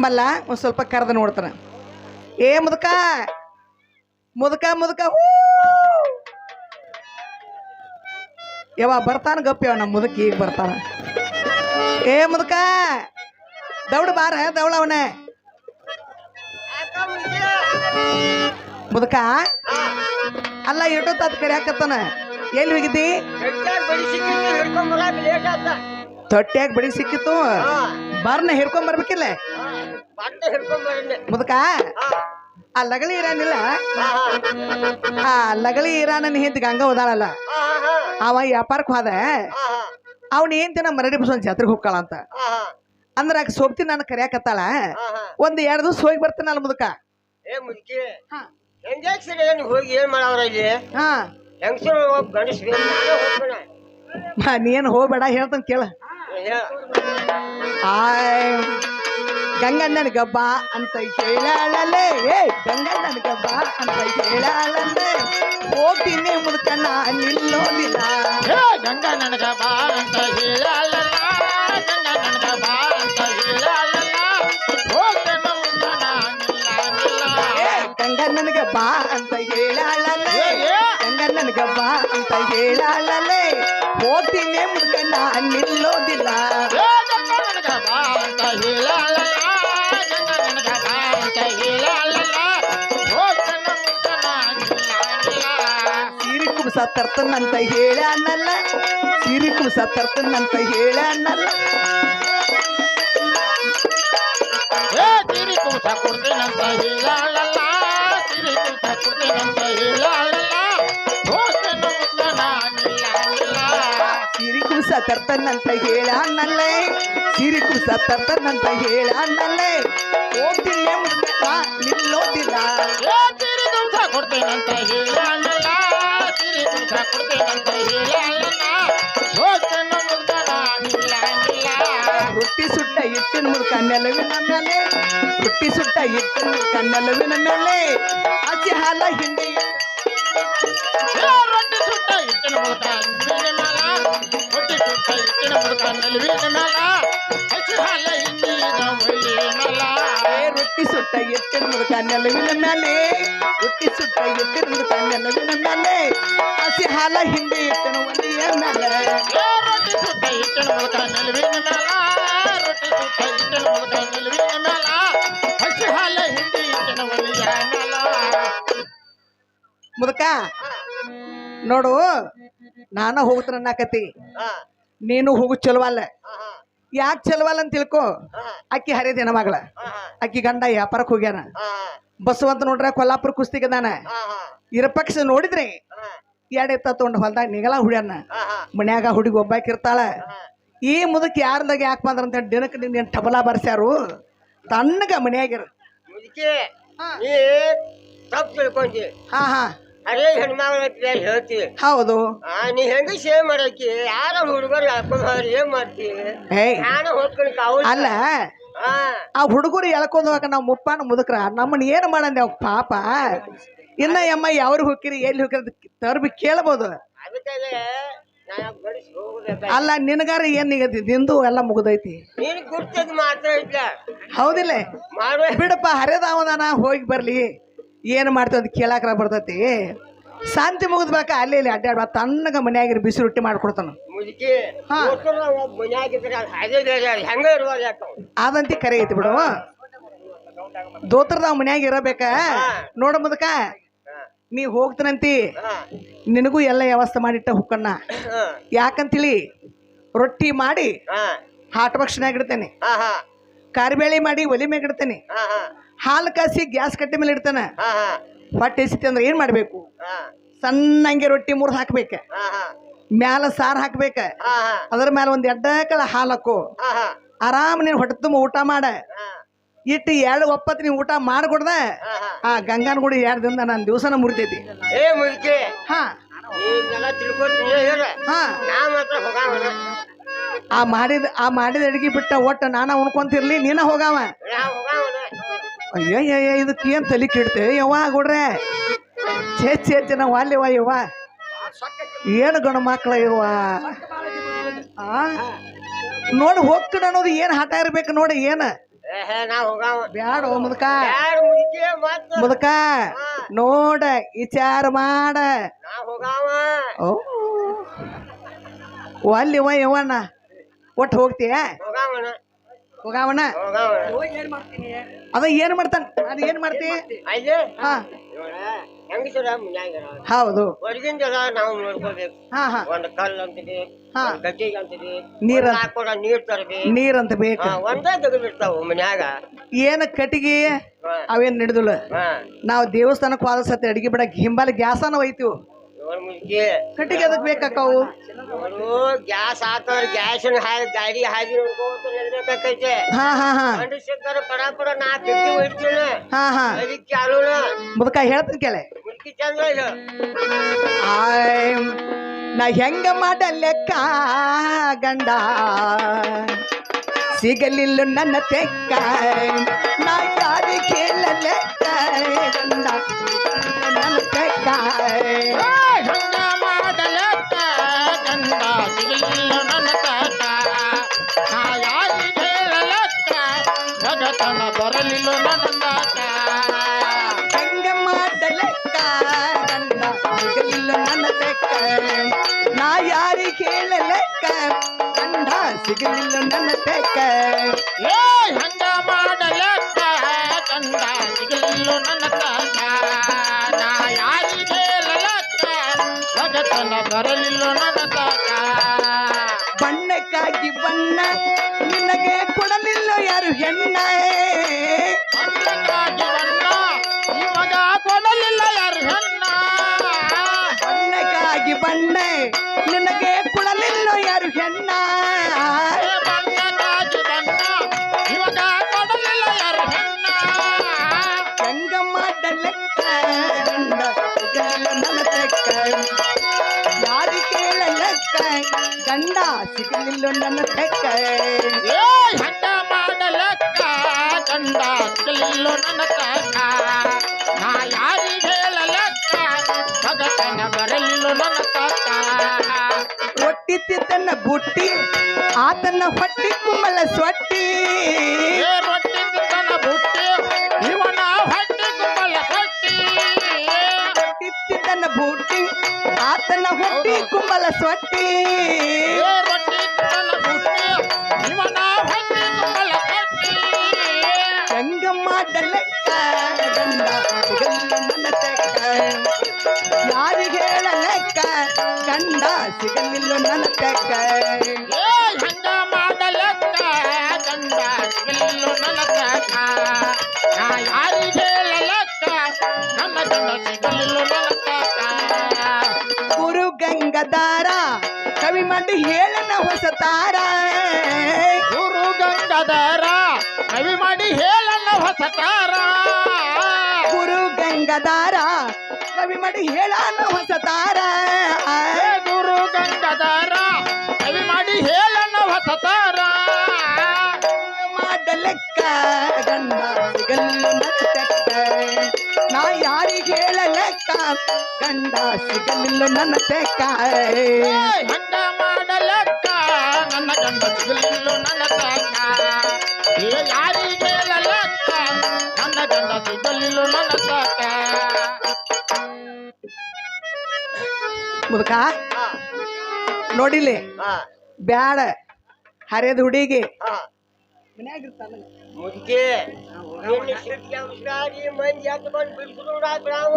ನಂಬಲ್ಲ, ಒಂದ್ ಸ್ವಲ್ಪ ಕರೆದು ನೋಡ್ತಾನ. ಏ ಮುದಕ ಮುದಕ ಮುದಕ ಯಾವ ಬರ್ತಾನ ಗಪ್ಪ ನಮ್ಮ ಮುದಕಿ ಈಗ ಬರ್ತಾನ. ಏ ಮುದಕ, ದೌಡ್ ಬಾರ ದೌಳ ಅವನೇ. ಮುದಕ, ಅಲ್ಲ ಇಟ್ಟು ತತ್ ಕರಿಯಾಕತ್ತಾನ. ಎಲ್ಲಿ ಹೋಗಿದ್ದಿ? ತೊಟ್ಟಿಯಾಗಿ ಬಡಿ ಸಿಕ್ಕಿತ್ತು. ಬರ್ನ ಹಿಡ್ಕೊಂಡ್ ಬರ್ಬೇಕಿಲ್ಲ? ಮುದುಕ ಆ ಲಗಳಿ ಇರಾನಿಲ್ಲ? ಆ ಲಗಳಿ ಇರಾನನ್ ಹಿಂದ್ ಗಂಗ ಓದಾಳಲ್ಲ ಅವ ವ್ಯಾಪಾರಕ್ಕೆ ಹೋದ. ಅವನ ಏನ್ ದಿನ ಮರಡಿ ಬಸವನ್ ಜಾತ್ರೆಗೆ ಹೋಗ್ಕಾಳ ಅಂತ. ಅಂದ್ರ ಆಗ ಸೋಪ್ತಿ ನಾನು ಕರಿಯಾಕತ್ತಾಳ ಒಂದ್ ಎರಡು ದಿವಸ ಹೋಗಿ ಬರ್ತೀನಲ್ಲ ಮುದಕ? ಏ ಹೋಗಿ ಏನ್ ಮಾಡವ್ರ ಇಲ್ಲಿ? ಹಾ. ಹೆಂಗಸರು ಗಂಡಸ್ರು ನಾನೇ ಹೋಗ್ಬೇಡ ಮ, ನೀನ್ ಹೋಗ್ಬೇಡ ಹೇಳ್ತಾನ ಕೇಳ. ಆಯ್ ಗಂಗಣ್ಣನ ಗಬ್ಬ ಅಂತ ಹೇಳಲೇ ಏ ಗಂಗಣ್ಣನ ಗಬ್ಬ ಅಂತ ಹೇಳಲೇ ಹೋಗ್ತೀನಿ ಮುದುಕಣ್ಣ ನಿಲ್ಲೋದಿಲ್ಲ ಹೇ ಗಂಗ ನನಗ ಬಾ ಅಂತ ಹೇಳಲ್ಲ ಗಂಗ ನನಗ ಬಾ ಅಂತ ಹೇಳಲ್ಲ ಹೋಗ್ತೇನೆ ಮುಂದೆ ನಾನಿಲ್ಲ ನಿಲ್ಲ. ಏ ಗಂಗಣ್ಣನ ಗಬ್ಬ ಅಂತ ಹೇಳಲೇ ಏ, ಏ. ಗಂಗಣ್ಣನ ಗಬ್ಬ ಅಂತ ಹೇಳಲೇ ಹೋಗ್ತೀನಿ ಮುದುಕಣ್ಣ ನಿಲ್ಲೋದಿಲ್ಲ ಹೇ ಗಂಗ ನನಗ ಬಾ ಅಂತ ಹೇಳಲ್ಲ ಗಂಗ ನನಗ ಬಾ ಅಂತ ಹೇಳಲ್ಲ ಹೋಗ್ತೇನೆ ಮುಂದೆ ನಾನಿಲ್ಲ ನಿಲ್ಲೋದಿಲ್ಲ. ಸೀರಿ ಕುಬ್ಸ ತರ್ತನಂತ ಹೇಳ ಅನ್ನಲ್ಲ ಅಂತ ತರ್ತನಂತ ಹೇಳ ಅನ್ನಲ್ಲ ಕುಂಸ ಕೊಡ್ತೇನಂತ ಹೇಳಲ್ಲ ತಿರಿ ಕುಂಸ ಕೊಡ್ತೇನಂತ ಹೇಳಲ್ಲ ಕುಬ್ಸ ತರ್ತನಂತ ಹೇಳ ಅನ್ನಲ್ಲೇ ಸೀರಿ ಕುಬ್ಸ ತರ್ತನಂತ ಹೇಳ ಅನ್ನಲ್ಲೇ ಓದಿಲ್ಲ ನಿಲ್ಲೋದಿಲ್ಲ ಕುಂಸ ಕೊಡ್ತೇನಂತ ಹೇಳಲ್ಲ ಕುಂಸ ಕೊಡ್ತೇನಂತ ಹೇಳಲ್ಲ ರೊಟ್ಟಿ ಸುಟ್ಟ ಇಟ್ಟಿನ ಮುದ್ಕ ನೆಲವಿನ ಮೇಲೆ. ರೊಟ್ಟಿ ಸುಟ್ಟ ಇಟ್ಟಿನ ಮುದ್ಕ ನೆಲವಿನ ಮೇಲೆ. ಅಜಿ ಹಾಲ ಹಿಂಡಿ. ರೊಟ್ಟಿ ಸುಟ್ಟ ಇಟ್ಟಿನ ಮೂಲಕ ನಿಲುವಿನ ಮ್ಯಾಲ ಇಟ್ಟಿನ ಮೂಲಕ ನಿಲುವಿನ ಹಸಿ ಹಾಲ ಏ, ರೊಟ್ಟಿ ಸುಟ್ಟ ಎತ್ತಿನ ಮುಡುಕ ನೆಲವಿನ ಮೇಲೆ ರೊಟ್ಟಿ ಸುಟ್ಟ ಎತ್ತಿನ ಮುಡುಕ ನೆಲವಿನ ಮೇಲೆ ಹಸಿ ಹಾಲ ಹಿಂಡಿ ಎತ್ತಿನ ಒಂದಿಯ ಮೇಲೆ ರೊಟ್ಟಿ ಸುಟ್ಟ ಎತ್ತಿನ ಮುಡುಕ ನೆಲವಿನ ಮ್ಯಾಲ. ರೊಟ್ಟಿ ಸುಟ್ಟ ಎತ್ತಿನ ಮುಡುಕ ನೆಲವಿನ ಮ್ಯಾಲ. ಹಸಿ ಹಾಲ, ಹಿಂಡಿ ಎತ್ತಿನ ಒಳ್ಳೆಯ ಮ್ಯಾಲ. ಮುದುಕ, ನೋಡು, ನಾನ ಅನ್ನಕತಿ ನೀನು ಹೋಗು ಚಲುವಲ್ಲ. ಯಾಕೆ ಚಲುವಲ್ಲ ಅಂತ ತಿಳ್ಕೊ? ಅಕ್ಕಿ ಹರಿದೇನ ಮಗಳ. ಅಕ್ಕಿ ಗಂಡ ವ್ಯಾಪಾರಕ್ಕೆ ಹೋಗ್ಯಾನ. ಬಸವಂತ ನೋಡ್ರ ಕೊಲ್ಲಾಪುರ ಕುಸ್ತಿಗದಾನ. ಇರಪಕ್ಷ ನೋಡಿದ್ರಿ ಎರಡು ಎತ್ತ ತೊಗೊಂಡು ಹೊಲ್ದಾಗ ನಿಗಲ ಹುಡ್ಯಾನ. ಮನ್ಯಾಗ ಹುಡುಗಿ ಒಬ್ಬಾಕಿರ್ತಾಳ ಈ ಮುದಕ್ ಯಾರ್ದಾಗ ಯಾಕೆ ಬಂದ್ರ ಅಂತ ದಿನಕ್ಕೆ ನಿನ್ನ ಟಬಲ ಬರ್ಸ್ಯಾರು? ತಣ್ಣಗ ಮನ್ಯಾಗಿರ. ಹಾ ಹಾ. ಹೌದು. ಆ ನೀ ಹೆಂಗ ಸೇವ್ ಮಾಡಕ್ಕಿ? ಯಾರ ಹುಡುಗರು ಹಾಕೊಂಡ್ ಹೋದ್ರೆ ಏನ್ ಮಾಡ್ತಿ? ಏಯ್. ನಾನು ಹೋಗ್ಕೊಂಡು ಕಾವು ಅಲ್ಲ ಹಾ ಆ ಹುಡುಗರು ಎಳ್ಕೊಂಡ್ ಹೋಗಕ ನಾವು ಮುಪ್ಪಾನ ಮುದುಕ್ರ ನಮ್ಮನ್ನ ಏನು ಮಾಡಂದೆ ಅವ್ ಪಾಪ? ಇನ್ನ ಯಮ್ಮ ಯಾವ್ರಿಗೆ ಹೋಗಿರಿ ಎಲ್ಲಿ ಹೋಗಿರಿ ತರ್ಬಿ ಕೇಳ್ಬೋದು. ಬಡಿಸಿ ಹೋಗ್ಬೇಕು ಅಲ್ಲ ನಿನಗಾರ ಏನ್ ನಿಗದಿ? ನಿಂದು ಎಲ್ಲ ಮುಗ್ದೈತಿ. ನೀನು ಗುರ್ತದ ಮಾತ್ರ ಹೌದಿಲ್ಲ? ಬಿಡಪ್ಪ ಹರಿದಾವದಾನ ಹೋಗಿ ಬರ್ಲಿ. ಏನ್ ಮಾಡ್ತೀವಿ ಅಂತ ಕೇಳಾಕ್ರ ಬರ್ತೈತಿ. ಶಾಂತಿ ಮುಗಿದ್ಬೇಕ ಅಲ್ಲಿ ಇಲ್ಲಿ ಅಡ್ಡಾಡ್ಬ ತಣ್ಣಗ ಮನ್ಯಾಗಿರಿ ಬಿಸಿ ರೊಟ್ಟಿ ಮಾಡ್ಕೊಡ್ತಾನ. ಅದು ಅದು ಅದಂತಿ ಕರೆ ಐತಿ ಬಿಡು. ದೋತ್ರದ ಮನ್ಯಾಗ ಇರಬೇಕ. ನೋಡ ಮುದಕ ನೀ ಹೋಗ್ತಾನಂತಿ. ನಿನಗೂ ಎಲ್ಲ ವ್ಯವಸ್ಥೆ ಮಾಡಿಟ್ಟ ಹುಕ್ಕಣ್ಣ. ಯಾಕಂತೇಳಿ? ರೊಟ್ಟಿ ಮಾಡಿ ಹಾಟ್ ಹಾ ಕಾರ್ಬೇಳೆ ಮಾಡಿ ಒಲಿ ಹಾ. ಹಾಲು ಕಾಸಿ ಗ್ಯಾಸ್ ಕಟ್ಟೆ ಮೇಲೆ ಇಡ್ತಾನೆ. ಹೊಟ್ಟೆ ಎಸಿತಿ ಅಂದ್ರೆ ಏನ್ ಮಾಡ್ಬೇಕು? ಸಣ್ಣಂಗೆ ರೊಟ್ಟಿ ಮುರಿದು ಹಾಕ್ಬೇಕ. ಮ್ಯಾಲ ಸಾರು ಹಾಕ್ಬೇಕ. ಅದ್ರ ಮ್ಯಾಲ ಒಂದ್ ಎಡ್ಡ ಕಳ ಹಾಲು ಹಾಕು. ಹಾ ಹಾ. ಆರಾಮ್ ನೀನ್ ಹೊಟ್ಟೆ ತುಂಬ ಊಟ ಮಾಡ. ಇಟ್ಟು ಎರಡು ಒಪ್ಪತ್ತು ನೀವು ಊಟ ಮಾಡ್ಕೊಡ್ದ. ಆ ಗಂಗನ ಗುಡಿ ಎರಡು ದಿನ ನಾನು ದಿವಸನ ಮುರಿತೈತಿ. ಹಾ. ಆ ಮಾಡಿದ ಆ ಮಾಡಿದ ಅಡಿಗೆ ಬಿಟ್ಟ ಒಟ್ಟು ನಾನ ಉಣ್ಕೊಂತಿರ್ಲಿ ನೀನ ಹೋಗಾವ. ಅಯ್ಯಯ್ಯ ಇದಕ್ಕೆ ಏನ್ ತಲೆ ಕೆಡ್ತೆ? ಯವ್ವ ಗುಡ್ರೆ. ಛೇ ಛೇ ಛೇ ನಾವು ಅಲ್ಲಿವ ಯವ್ವ ಏನು ಗಣ ಮಕ್ಳ ಇವ ನೋಡಿ ಹೋಗ್ತೀನಿ ಅನ್ನೋದು ಏನು ಹಠ ಇರ್ಬೇಕು ನೋಡಿ ಏನ? ಬ್ಯಾಡ ಮುದಕ. ಮುದಕ ನೋಡ ವಿಚಾರ ಮಾಡ. ನಾ ಯವ್ವಣ್ಣ ಒಟ್ಟು ಹೋಗ್ತೀಯ? ಹೋಗಾವಣ ಅದ ಏನ್ ಮಾಡ್ತಾನ? ಅದ ಏನ್ ಮಾಡ್ತಿ? ಹೌದು. ಒಂದ್ ಕಲ್ಲು ಅಂತಿದೆ ಗಟ್ಟಿಗೆ ಅಂತಿದೆ. ನೀರ್ ಅಂತ ನೀರ್ ಬೇಕ. ಹಾ, ಒಂದೇ ತೆಗೆದಿರ್ತಾವ ಮನ್ಯಾಗ. ಏನ ಕಟ್ಟಿಗೆ? ಅವೇನ್ ನಡೆದಿಲ್ಲ. ನಾವ್ ದೇವಸ್ಥಾನಕ್ಕೆ ಹೋದ ಸತಿ ಅಡಿಗೆ ಬಿಡಕ್ ಹಿಂಬಾಲ ಗ್ಯಾಸನ ಒಯ್ತೀವಿ. ಕಟ್ಟಿಗೆ ಅದಕ್ಕೆ ಬೇಕಾಕವು? ಗ್ಯಾಸ್ ಹಾಕೋರ್ ಗ್ಯಾಸ್ ಗಾಡಿ ಹಾಕಿ ಪಡ ಪಡ ನಾ ಹೋಗ್ತೀನಿ ಹಾ ಹಾ. ಅದಕ್ಕೆ ಮುದಕ ಹೇಳ್ತೀನಿ ಕೇಳೆ. ಮುದುಕಿ ಚಂದ ಇಲ್ಲ. ಆಯ್ ನಾ ಹೆಂಗ ಮಾಡ ಲೆಕ್ಕ ಗಂಡ? ಸಿಗಲಿಲ್ಲ ನನ್ನ ತೆಕ್ಕ. ನಾ ಯಾರಿ ಕೇಳ ಲೆಕ್ಕ ಗಂಡ? ಜಗತನ ಬರಲಿಲ್ಲ ನನ್ನ ತಾತ ಹೆಂಗ ಮಾಡ ಲೆಕ್ಕ ಗಂಡ ಸಿಗಲಿಲ್ಲ ನನ್ನ ತೆಕ್ಕ ನಾ ಯಾರಿ ಕೇಳ ಲೆಕ್ಕ ಗಂಡ ಸಿಗಲಿಲ್ಲ ನನ್ನ ತೆಕ್ಕ ಏ ಹಂಗ ಮಾಡಲಕ್ಕ ಗಂಡ ಸಿಗಲಿಲ್ಲ ನನ್ನ ತಾತ ನಾ ಯಾರಿಗೆ ಹೇಳಲಕ್ಕ ಜಗತನ ಬರಲಿಲ್ಲ ನನ್ನ ತಾತ. ಬಣ್ಣಕ್ಕಾಗಿ ಬಣ್ಣ ನಿನಗೆ ಕೊಡಲಿಲ್ಲ ಯಾರು ಹೆಣ್ಣ? ಬಣ್ಣಕ್ಕಾಗಿ ಬಣ್ಣ ಇವಾಗ ಕೊಡಲಿಲ್ಲ ಯಾರು ಹೆಣ್ಣ? ಬಣ್ಣಕ್ಕಾಗಿ ಬಣ್ಣ ನಿನಗೆ ಕೊಡಲಿಲ್ಲ ಯಾರು ಹೆಣ್ಣ? ಗಂಡ ಸಿಗಲಿಲ್ಲ ನನ್ನ ತೆಕ್ಕ ಏ ಹಂಗ ಮಾಡಲಕ್ಕ. ಗಂಡ ಸಿಗಲಿಲ್ಲ ನನ್ನ ತಾತ ನಾ ಯಾರಿಗೆ ಹೇಳಲಕ್ಕ? ಜಗತ್ತನ ಬರಲಿಲ್ಲ ನನ್ನ ತಾತ ರೊಟ್ಟಿ ತಿದ್ದನ್ನ ಬುಟ್ಟಿ ಆತನ ಹೊಟ್ಟಿ ಕುಮ್ಮಲ ಸೊಟ್ಟಿ. ಇವನ ಹೊಟ್ಟೆ ಕುಂಬಲ ಕಟ್ಟಿ ಹೆಂಗ ಮಾಡಲೆಕ್ಕ ಗಂಡ ಸಿಗಲ್ಲ ನನ್ನ ತೆಕ್ಕ ಯಾರಿಗೆ ಹೇಳಲೆಕ್ಕ ಗಂಡ ಸಿಗಲಿಲ್ಲ ನನ್ನ ತೆಕ್ಕ ಏ ಹಂಗ ಮಾಡಲಕ್ಕ ಗಂಡ ಸಿಗಲಿಲ್ಲ ನನ್ನ ತಾತ ನಾ ಯಾರಿಗೆ ಹೇಳಲಕ್ಕ ನನ್ನ ಗಂಡ ಸಿಗಲಿಲ್ಲ ನನ್ನ ತಾತ ಗುರು ಗಂಗದಾರ ಕವಿ ಮಾಡಿ ಹೇಳನ ಹೊಸ ತಾರ. ಗುರು ಗಂಗಾಧರ ಕವಿ ಮಾಡಿ ಹೇಳನ್ನ ಹೊಸತಾರ ಗುರು ಗಂಗದಾರ ಕವಿ ಮಾಡಿ ಹೇಳನ ಹೊಸ ತಾರ. ಗುರು ಗಂಗಾಧರ ಕವಿ ಮಾಡಿ ಹೇಳನ ಹೊಸತಾರ ಮಾಡಲೆಕ್ಕ ಗಂಡ ಸಿಗಲಿಲ್ಲ ನನ್ನ ತೆಕ್ಕ ಹಂಗ ಮಾಡಲಕ್ಕ. ನನ್ನ ಗಂಡ ಸಿಗಲಿಲ್ಲ ನನ್ನ ಏ ಯಾರಿಗೆ ಹೇಳಲಕ್ಕ? ನನ್ನ ಗಂಡ ಸಿಗಲಿಲ್ಲ ನನ್ನ ತಾತ ಮುದುಕ ನೋಡಿಲಿ? ಬ್ಯಾಡ. ಹರಿಯದ ಹುಡುಗಿ.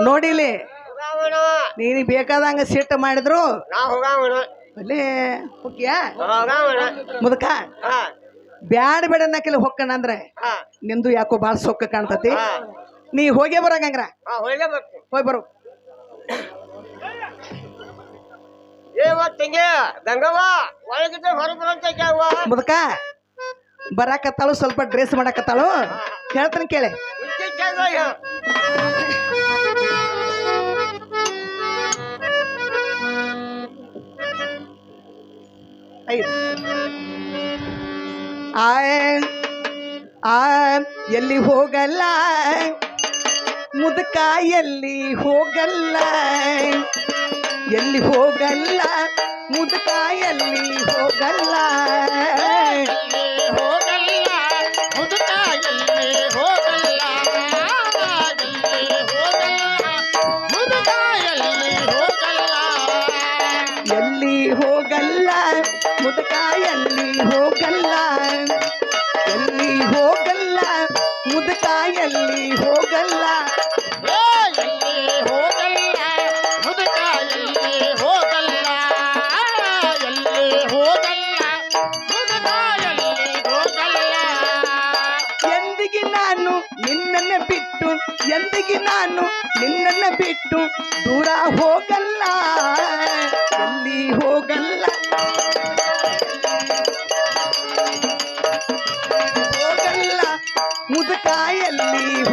ನೋಡಿಲಿ? ನೀನು ಬೇಕಾದಂಗ ಸಿಟ್ಟು ಮಾಡಿದ್ರು. ಮುದಕ ಅಲ್ಲೇ ಬ್ಯಾಡ ಬೇಡ ಅನ್ನಕಿಲ್ಲ ಹೊಕ್ಕಣ ಅಂದ್ರೆ ನಿಂದು ಯಾಕೋ ಭಾಳ ಸೊಕ್ಕ ಕಾಣ್ತತಿ? ನೀ ಹೋಗೇ ಬರಂಗಂಗ್ರ ಹೋಗೇ ಬರು. ಮುದುಕ ಬರಾಕತ್ತಾಳು ಸ್ವಲ್ಪ ಡ್ರೆಸ್ ಮಾಡಾಕತ್ತಾಳು. ಹೇಳ್ತಾನೆ ಕೇಳಿ. ಐದು ಆ ಎಲ್ಲಿ ಹೋಗಲ್ಲ? ಮುದುಕ ಎಲ್ಲಿ ಹೋಗಲ್ಲ? ಎಲ್ಲಿ ಹೋಗಲ್ಲ? ಮುದುಕ ಎಲ್ಲಿ ಹೋಗಲ್ಲ? ಎಲ್ಲಿ ಹೋಗಲ್ಲ. ಎಲ್ಲಿ ಹೋಗಲ್ಲ. ಮುದುಕ ಎಲ್ಲಿ ಹೋಗಲ್ಲ. ಎಲ್ಲಿ ಹೋಗಲ್ಲ. ಮುದುಕ ಎಲ್ಲಿ ಹೋಗಲ್ಲ. ಎಂದಿಗೆ ನಾನು ನಿನ್ನನ್ನ ಬಿಟ್ಟು ಎಂದಿಗೆ ನಾನು ನಿನ್ನನ್ನು ಬಿಟ್ಟು ದೂರ ಹೋಗಲ್ಲ. ಎಲ್ಲಿ ಹೋಗಲ್ಲ? ಮುದುಕ ಎಲ್ಲಿ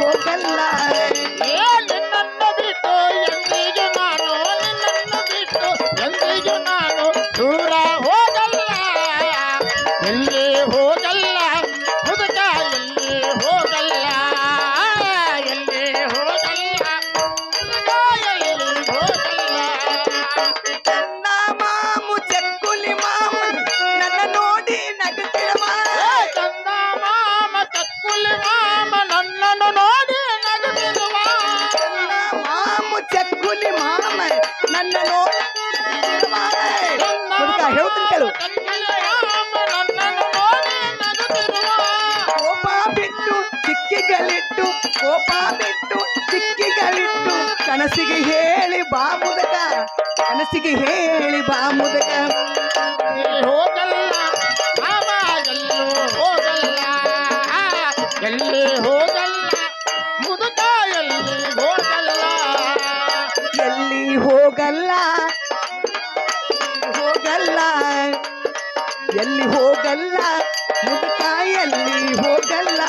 ಕನಸಿಗೆ ಹೇಳಿ ಬಾ ಮುದಕ ಎಲ್ಲಿ ಹೋಗಲ್ಲ. ಹೋಗಲ್ಲ. ಎಲ್ಲಿ ಹೋಗಲ್ಲ? ಮುದುಕ ಎಲ್ಲಿ ಹೋಗಲ್ಲ? ಎಲ್ಲಿ ಹೋಗಲ್ಲ? ಹೋಗಲ್ಲ. ಎಲ್ಲಿ ಹೋಗಲ್ಲ? ಮುದುಕ ಎಲ್ಲಿ ಹೋಗಲ್ಲ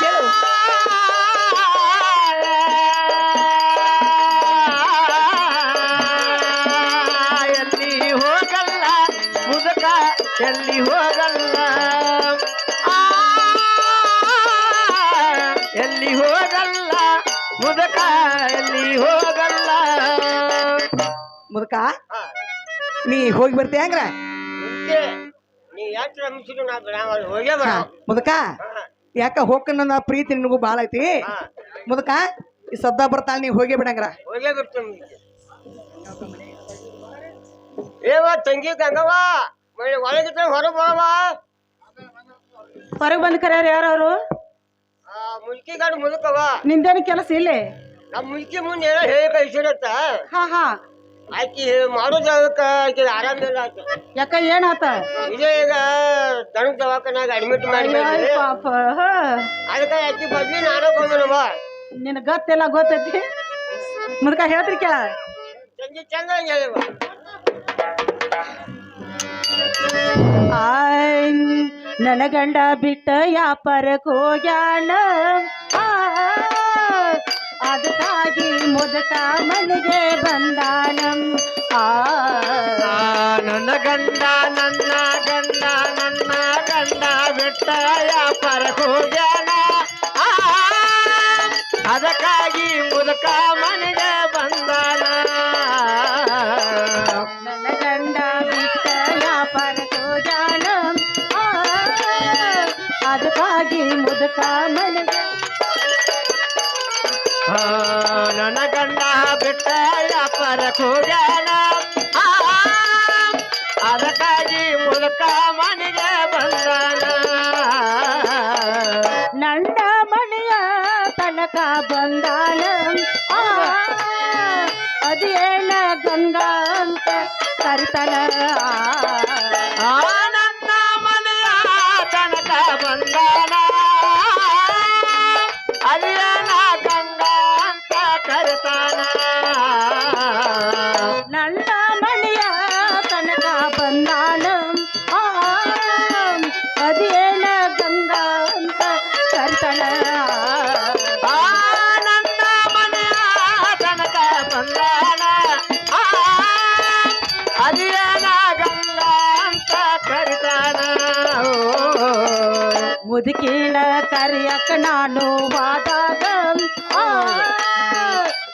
ಕೇಳು. ಎಲ್ಲಿ ಹೋಗಲ್ಲ. ಮುದುಕ ನೀ ಹೋಗಿ ಬರ್ತೀಯ ಹಂಗ್ರ? ಮುದುಕ ಯಾಕ ಹೋಗ್ಕನ್ನ ನಾ ಪ್ರೀತಿ ನಿನಗೂ ಭಾಳ ಐತಿ? ಮುದಕ ಈ ಸದ್ದ ಬರ್ತಾಳ ನೀ ಹೋಗಿ ಬಿಡಂಗ್ರ ಏವ ತಂಗಿ ಗಂಗವ್ವ ಮನೆ ಒಳಗಿದ್ರೆ ಹೊರಗೆ ಬರವ ಹೊರಗೆ ಬಂದು ಕರ್ಯಾರ ಯಾರವರು ಮುಲ್ಕಿ ಗಾಡಿ ಮುದುಕವ ನಿಂದೇನು ಕೆಲಸ ಇಲ್ಲೇ? ನಮ್ಮ ಮುಂಚೆ ಮುಂದೆ ಏನೋ ಹೇಳಿ ಕಳಿಸಿರತ್ತ? ಹಾ ಹಾ. ಆಕಿ ಮಾಡೋದಕ್ಕ ಆಕಿ ಆರಾಮಿಲ್ಲ ಆಕಿ. ಯಾಕ ಏನಾತ ಇದೇ ಈಗ ದಣದ ದವಾಖಾನಾಗ ಅಡ್ಮಿಟ್ ಮಾಡಿ ಪಾಪ ಹಾ. ಅದಕ್ಕೆ ಆಕಿ ಬದ್ಲಿ ನಾನು ಬಂದನವ ನಿನ್ ಗೊತ್ತಿಲ್ಲ ಗೊತ್ತೈತಿ? ಮುದಕ ಹೇಳ್ತೀರಿ ಕೇಳ. ಚಂದ ಹೇಳಿವ ಆಯ್ ನನ್ನ ಗಂಡ ಬಿಟ್ಟ ಯಾಪರಕ್ ಹೋಗ್ಯಾಣ ಆ, ಅದಕ್ಕಾಗಿ ಮುದಕ ಮನೆಗೆ ಬಂದಾನ ಆ ನನ್ನ ಗಂಡ ನನ್ನ ಗಂಡ ನನ್ನ ಗಂಡ ಬಿಟ್ಟ ವ್ಯಾಪಾರ ಹೋಗ್ಯಾನ ಆ, ಅದಕ್ಕಾಗಿ ಮುದುಕ ಮನೆಗೆ ಬಂದಾನ ನನ್ನ ಗಂಡ ಬಿಟ್ಟ ವ್ಯಾಪಾರಕ್ಕೆ ಹೋಗ್ಯಾನ ಆ, ಅದಕ್ಕಾಗಿ ಮುದಕ ಮನೆಗೆ ಆ, ನನ್ನ ಗಂಡ ಬಿಟ್ಟ ವ್ಯಾಪಾರ ಆ, ಅದಕ್ಕಾಗಿ ಮುದುಕ ಮನೆಗೆ ಬಂದಾನ. ನನ್ನ ಮನೆಯ ತನಕ ಬಂದಾನ. ಅದೇನ ಗಂಗಾ ಅಂತ ಕರಿತನ. ಆನಂದ ಮನೆಯ ತನಕ ಬಂದಾನ. ಕರಿತಾನ ಮುದುಕಿನ ಕರಿಯಕ ನಾನು ವಾದಾಗ ಆ,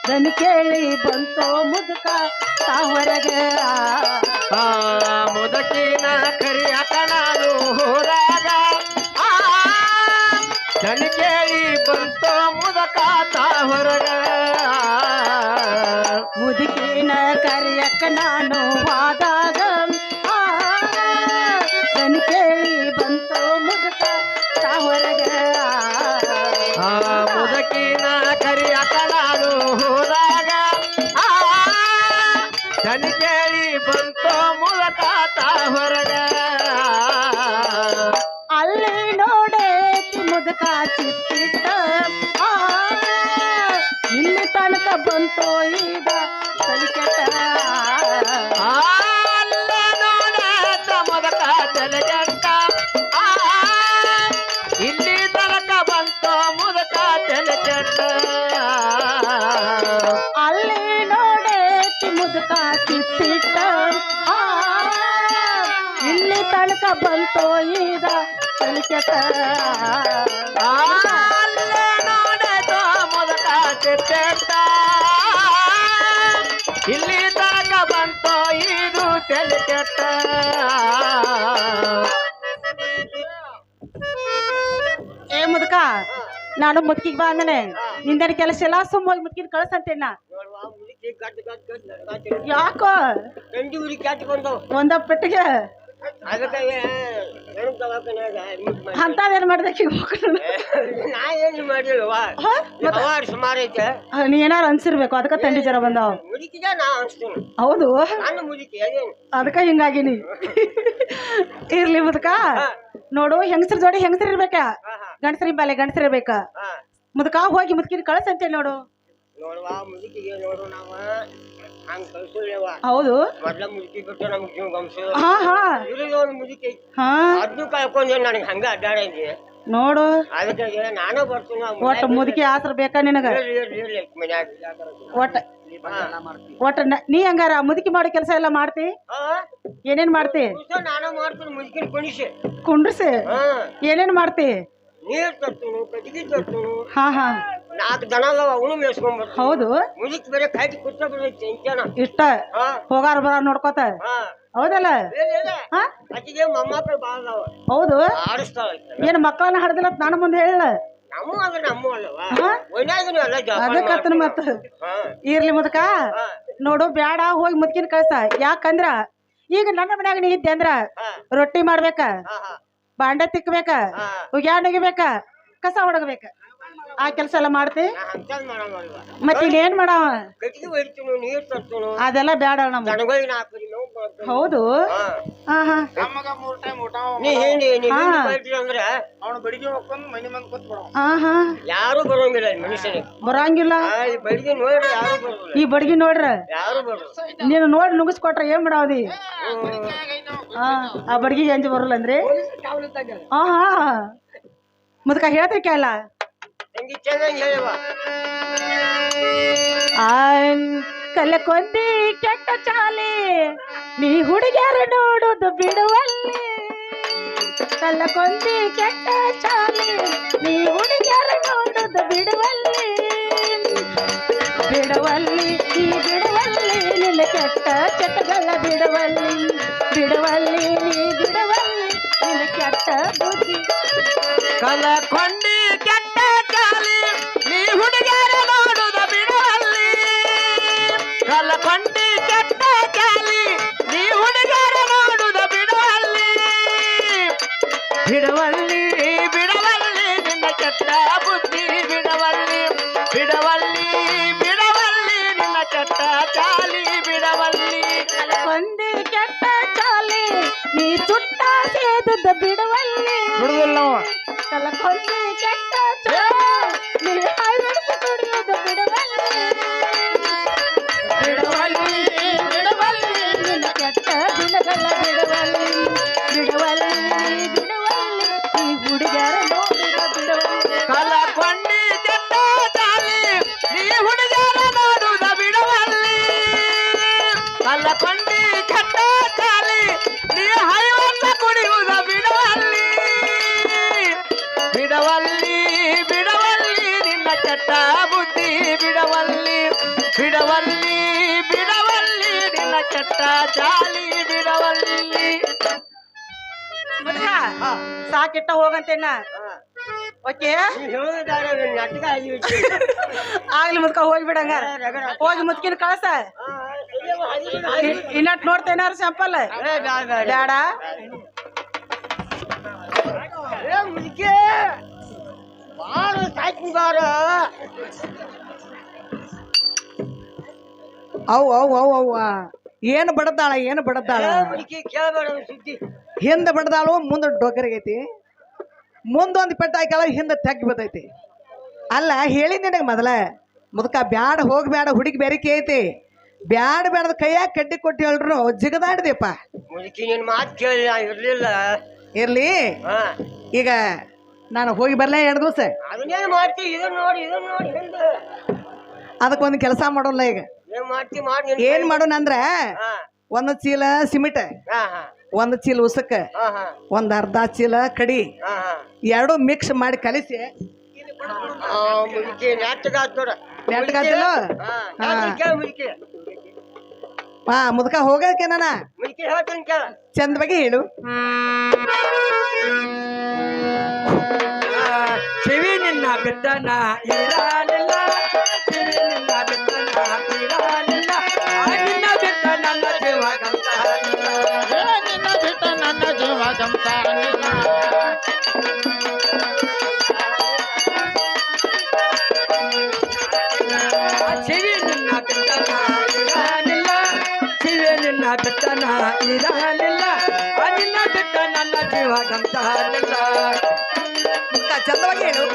ದನಿ ಕೇಳಿ ಬಂತೋ ಮುದುಕ ತಾ ಹೊರಗೆ ಆ ಮುದಕಿನ ಕರಿಯಕ ನಾನು ಹೋರಾಗ ಆ ನನ್ ಕೇಳಿ ಬಂತೋ ಮುದಕ ತಾ ಹೊರಗ ಮುದುಕಿನ ಕರಿಯಕ ನಾನು ವಾದಾಗ ಧ್ವನಿ ಕೇಳಿ ಬಂತು ಮುಳತಾತ ಹೊರಗ. ಅಲ್ಲಿ ನೋಡೆ ಮುದಕ ಚಿತ್ತಿಟ್ಟ ಇಲ್ಲಿ ತನಕ ಬಂತು ಈಗ ತಲಿಕೆಟ್ಟ ಅಲ್ಲ ನೋಡೆ ಮುದಕ ತಲೆಗೆಟ್ಟ ಇಲ್ಲಿ ತನಕ ಬಂತು ಮುದಕ ತಲೆಗೆಟ್ಟ ಬಂತು ಈಗ ಅಲ್ಲೇ ತೆಲಗೆಟ್ಟ ಇಲ್ಲಿ ತನಕ ಬಂತು ಇದು ಏ ಮುದುಕ ನಾನು ಮುದುಕಿಗೆ ಬಾ ಅಂದನೆ. ನಿಂದನ ಕೆಲಸ ಎಲ್ಲ ಸುಮ್ಮ ಹೋಗಿ ಮುದುಕಿನ ಕಳ್ಸಂತೇನ ಯಾಕೋ? ಒಂದ ಪೆಟ್ಟಿಗೆ ಅಂತದೇನ್ ಮಾಡ್ದಕ್ಕೆ ನಾ ಏನು ಮಾಡಿಲ್ವ ಅವಾರ್ಡ್ ಸುಮಾರು ಐತೆ. ನೀ ಏನಾರು ಅನ್ಸಿರ್ಬೇಕು ಅದಕ್ಕೆ ತಂಡಿ ಜರ ಬಂದಾವ. ಮುದುಕಿಗೆ ನಾ ಅನ್ಸ್ತೀನಿ. ಹೌದು? ನಾನು ಮುದುಕಿ ಅದಕ್ಕೆ ಹಿಂಗಾಗಿನಿ ಇರ್ಲಿ ಮುದುಕ. ನೋಡು ಹೆಂಗಸ್ರ ಜೋಡಿ ಹೆಂಗಸ್ರ ಇರ್ಬೇಕ? ಗಂಡಸ್ರಿ ಬಾಲೆ ಗಂಡಸ್ರ ಇರ್ಬೇಕ? ಮುದುಕ ಹೋಗಿ ಮುದುಕಿನ ಕಳ್ಸಂತೆ ನೋಡು. ನೋಡುವ ಮುದುಕಿಗೆ ನೋಡು ನಾವ. ಹೌದು? ಹಾ ಹಾ. ಇವ್ರಿಗೆ ಒಂದು ಮುದುಕಿ? ಐತಿ ಹಾ. ಅದನ್ನು ಕಳ್ಕೊಂಡೆ ನನಗೆ ಹಂಗ ಅಡ್ಡಾಡಿದ್ವಿ ನೋಡು. ಅದಕ್ಕೆ ನಾನು ಬರ್ತೀನಿ ಆ ಒಟ್ಟ ಮುದುಕಿ ಆಸರ ಬೇಕಾ ನಿನಗ? ಒಟ್ಟ. ಒಟ್ಟ ನೀ ಹಂಗಾರ ಮುದುಕಿ ಮಾಡೋ ಕೆಲಸ ಎಲ್ಲ ಮಾಡ್ತಿ? ಹಾ. ಏನೇನ್ ಮಾಡ್ತಿ? ನಾನು ಮಾಡ್ತೀನಿ. ಕುಂಡ್ರಿಸಿ? ಹಾ. ಏನೇನ್ ಮಾಡ್ತಿ? ನೀರ್ ತರ್ತೇನು ಕಟ್ಟಿಗೆ ತರ್ತೇನು ಹಾ ಹಾ. ನಾಲ್ಕು ದನ ಅದಾವ ಅವನು ಮೇಸ್ಕೊಂಬರ್ ಹೌದು. ಮುದುಕಿ ಬೇರೆ ಕಟ್ಟಿ ಕುತ್ತ ಬಿಡೈತಿ ಇಂಚನ ಇಷ್ಟ. ಹಾ. ಹೋಗಾರ ಬರ ನೋಡ್ಕೋತ. ಹಾ. ಹೌದಲ್ಲ. ಹಾ? ಮೊಮ್ಮಕ್ಕಳು ಭಾಳ ಅದಾವ. ಹೌದು. ಆಡಿಸ್ತಾಳ. ಏನ್ ಮಕ್ಕಳನ್ನ ಹಡ್ದಿಲ್ಲ ನಾನು ಮುಂದೆ ಹೇಳ ನಮ್ಮ ಅಂದ್ರೆ ನಮ್ಮ ಅಲ್ಲವ ಹಾ? ಒಯ್ನಾಗನು ಎಲ್ಲ ಜೋಪಾನ ಅದಕ್ಕತ್ತನ ಮತ್ತ ಇರ್ಲಿ ಮುದಕ. ನೋಡು ಬ್ಯಾಡ ಹೋಗಿ ಮುದ್ಕಿನ ಕಳ್ಸ. ಯಾಕಂದ್ರ ಈಗ ನನ್ನ ಮನ್ಯಾಗ ನೀ ಇದ್ದೆ ಅಂದ್ರ ರೊಟ್ಟಿ ಮಾಡ್ಬೇಕ. ಬಾಂಡೆ ತಿಕ್ಕಬೇಕ ಉಗ್ಯಾಣಿಗಬೇಕ ಕಸ ಹೊಡಗಬೇಕ ಆ ಕೆಲಸ ಎಲ್ಲ ಮಾಡ್ತಿ? ಮತ್ತೆ ಏನ್ ಮಾಡವ? ಅದೆಲ್ಲ ಬೇಡ ನಮ್ ದನಗಳಿಗೆ ನಾಲ್ಕು ನೋವು ಮಾಡ್ತೀನಿ ಹೌದು. ಹಾ. ಹಾ ಯಾರು ಬರೋಂಗಿಲ್ಲ ಈ ಬರಂಗಿಲ್ಲ. ಬಡ್ಗಿ ನೋಡ್ರ ನೀನು ನೋಡಿ ನುಗ್ಸ್ಕೊಟ್ರ ಏನ್ ಮಾಡಾವದಿ? ಆ ಬಡಿಗೆ ಅಂಜಿ ಬರಲ್ಲ ಅಂದ್ರೆ? ಹಾ. ಹಾ ಮುದ್ಕ ಹೇಳ್ತಿ ಕೇಳ. ಕಲಕೊಂದಿ ಕೆಟ್ಟ ಚಾಲಿ ನೀ ಹುಡುಗಿಯರು ನೋಡುದು ಬಿಡುವಲ್ಲಿ. ಕಲಕೊಂದಿ ಕೆಟ್ಟ ಚಾಲಿ ನೀ ಹುಡುಗಿಯರು ನೋಡುದು ಬಿಡುವಲ್ಲಿ. ಬಿಡುವಲ್ಲಿ ಈ ಬಿಡುವಲ್ಲಿ ನಿನ್ನ ಕೆಟ್ಟ ಚಟಗಳ ಬಿಡುವಲ್ಲಿ. ಬಿಡುವಲ್ಲಿ ನೀ ಕಲಕೊಂಡಿ ಕೆಟ್ಟ ಬುದ್ಧಿ ಬಿಡವಲ್ಲಿ ಬಿಡವಲ್ಲಿ ಬಿಡವಲ್ಲಿ. ನಿನ್ನ ಕೆಟ್ಟ ಜಾಲಿ ಬಿಡವಲ್ಲಿ. ಸಾಕಿಟ್ಟ ಹೋಗಂತೇನ ಓಕೆ? ಆಗ್ಲಿ ಮುದ್ಕ ಹೋಗ್ಬಿಡಂಗ ಹೋಗಿ ಮುದ್ಕಿನ ಕಳಸ. ಇನ್ನಟ್ ನೋಡ್ತೇನಾರ ಸಂಪಲ್ ಬೇಡ ಮುದ್ಕೆ ಮುದುಕೆ. ಬಾಳ ಬಾರ ಅವು ಅವು ಅವ್ ಅವ್ವ ಏನು ಬಡದಾಳ ಏನು ಬಡದಾಳ ಕೇಳಬೇಡ ಸುದ್ದಿ. ಹಿಂದೆ ಬಡದಾಳು ಮುಂದೆ ಡೊಕರಿಗೈತಿ. ಮುಂದೊಂದು ಪೆಟ್ಟ ಹಾಕ್ಯಾಳ ಹಿಂದೆ ತೆಗ್ಗಿ ಬರ್ತೈತಿ ಅಲ್ಲ ಹೇಳಿ ನಿನಗೆ ಮೊದಲ. ಮುದಕ ಬ್ಯಾಡ ಹೋಗ್ಬೇಡ ಹುಡುಗಿ ಬೆರಿಕೆ ಐತಿ. ಬ್ಯಾಡ ಬ್ಯಾಡದ ಕೈಯಾಗ ಕಡ್ಡಿ ಕೊಟ್ಟು ಹೇಳ್ರು ಜಿಗದಾಡ್ದೆಪ್ಪ. ಮಾತು ಕೇಳಿ ಇರ್ಲಿಲ್ಲ. ಇರ್ಲಿ? ಈಗ ನಾನು ಹೋಗಿ ಬರಲೇ ಎರಡು ದಿವಸ. ಅದನ್ನೇನ್ ಮಾಡ್ತಿ ಇದನ್ನ ನೋಡಿ ಇದನ್ನ ನೋಡಿ ಹಿಂದೆ ಅದಕ್ಕೊಂದು ಕೆಲಸ ಮಾಡೋಲ್ಲ ಈಗ. ಏನ್ ಮಾಡ್ತಿ ಮಾಡಿ ನಿನ್ ಏನ್ ಮಾಡೋಣ ಅಂದ್ರೆ ಒಂದು ಚೀಲ ಸಿಮೆಂಟ್ ಒಂದು ಚೀಲ ಉಸಕ ಒಂದ್ ಅರ್ಧ ಚೀಲ ಕಡಿ ಎರಡು ಮಿಕ್ಸ್ ಮಾಡಿ ಕಲಿಸಿ. ಹಾ. ಮುದಕ ಹೋಗಕ್ಕೆ ನಾನು? ಚಂದ ಬಗ್ಗೆ ಹೇಳು. ಶಿವಿ ನಿನ್ನ ಬಿಟ್ಟನ ಇರಲಿಲ್ಲ ಶಿವಿ ನಿನ್ನ ಬಿಟ್ಟನ ಇರಲಿಲ್ಲ ಆ ನಿನ್ನ ಬಿಟ್ಟ ನನ್ನ ಜೀವ ಗಂಟ ಏ ನಿನ್ನ ಬಿಟ್ಟ ನನ್ನ ಜೀವ ಗಂಟ ನಿನ್ನ ಶಿವಿ ನಿನ್ನ ಬಿಟ್ಟನ ಇರಲಿಲ್ಲ ಶಿವಿ ನಿನ್ನ ಬಿಟ್ಟ ನನ್ನ ಜೀವ ಗಂತ ಚಂದವಾಗಿ ಹೇಳು.